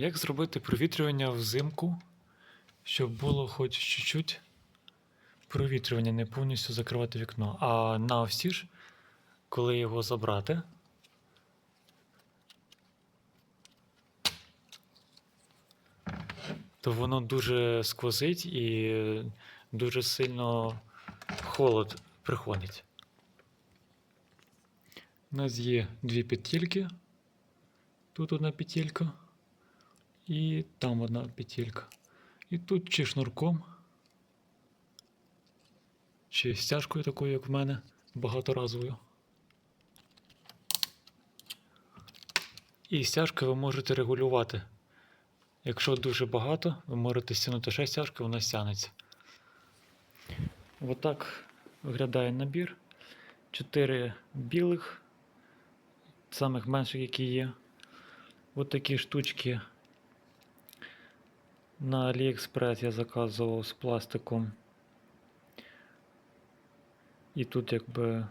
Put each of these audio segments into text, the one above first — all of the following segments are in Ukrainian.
Як зробити провітрювання взимку, щоб було хоч чуть-чуть провітрювання, не повністю закривати вікно. А на ж, коли його забрати, то воно дуже сквозить і дуже сильно холод приходить. У нас є дві петельки. Тут одна петелька. І там одна петелька. І тут чи шнурком, чи стяжкою такою, як в мене, багаторазовою. І стяжкою ви можете регулювати. Якщо дуже багато, ви можете стягнути ще стяжки, вона стягнеться. Отак виглядає набір. Чотири білих, самих менших, які є. От такі штучки на AliExpress я заказував з пластиком. І тут якби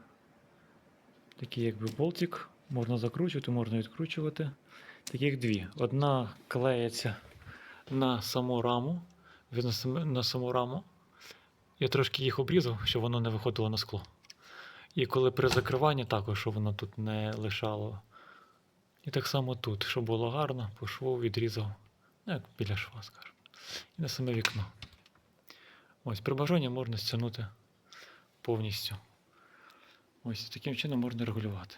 такий якби болтик. Можна закручувати, можна відкручувати. Таких дві. Одна клеїться на саму раму. На саму раму. Я трошки їх обрізав, щоб воно не виходило на скло. І коли при закриванні також, щоб воно тут не лишало. І так само тут, щоб було гарно, по шву відрізав. Ну, як біля шва, скажімо. І на саме вікно. Ось, при бажанні можна стягнути повністю. Ось таким чином можна регулювати.